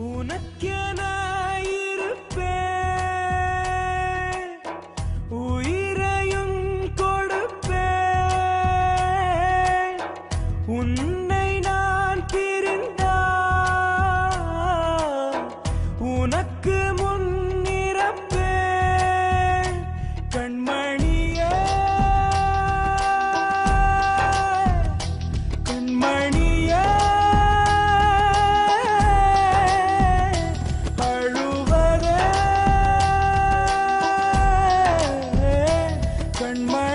ونكينا கண்மணியே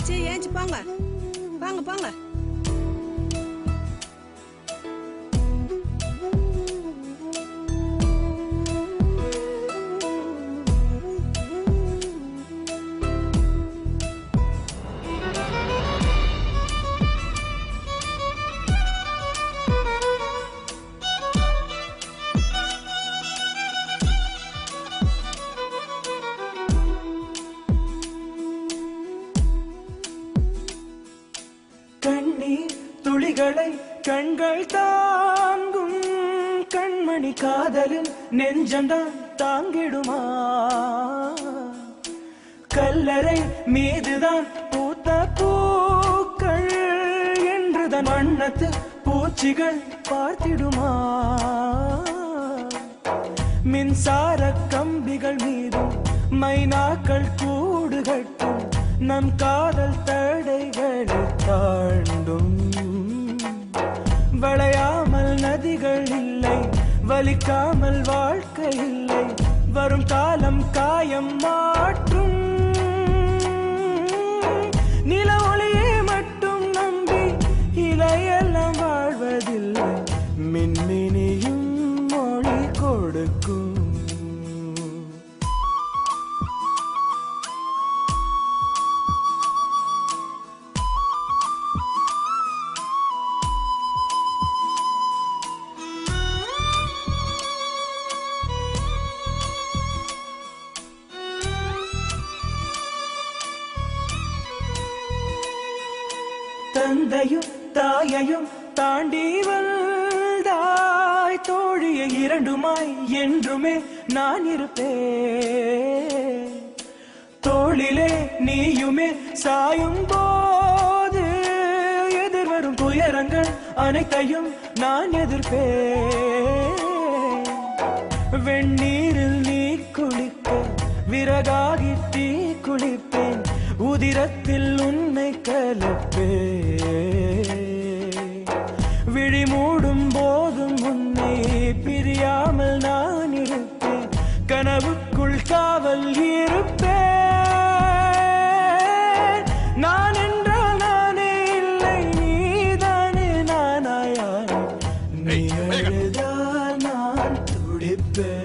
接烟去帮了，帮了帮了。கண்கள் தாங்கும் கண்மணி காதலின் நெஞ்சந்தான் தாங்கிடுமா? கல்லறை மீதுதான் பூத்த பூக்கள் என்றுதான் வண்ணத்து பூச்சிகள் பார்த்திடுமா? மின்சார கம்பிகள் மீதும் மைனாக்கள் கூடு கட்டும் நம் காதல் தடைகளை தாண்டும். வளையாமல் நதிகள் இல்லை வலிக்காமல் வாழ்க்கை இல்லை வரும் காலம் காயம் மாற்றும். நில ஒளியே மட்டும் நம்பி இலையெல்லாம் வாழ்வதில்லை மின்மினியும் மொழி கொடுக்கும். தந்தையும் தாயையும் தாண்டி வந்தாய். தோழிய இரண்டுமாய் என்றுமே நான் இருப்பேன். தோளிலே நீயுமே சாயும் போது எதிர்வரும் துயரங்கள் அனைத்தையும் நான் எதிர்ப்பேன். வெந்நீரில் நீ குளிக்க விறகாகி தீ குளிப்பேன் உதிரத்தில் உன்னை கலப்பே. விழி மூடும் போதும் உன்னை பிரியாமல் நான் இருப்பேன். கனவுக்குள் காவல் இருப்பேன். நான் என்றால் நானே இல்லை நீதானே நானாயாய் நீ அழுதால் நான் துடிப்பேன்.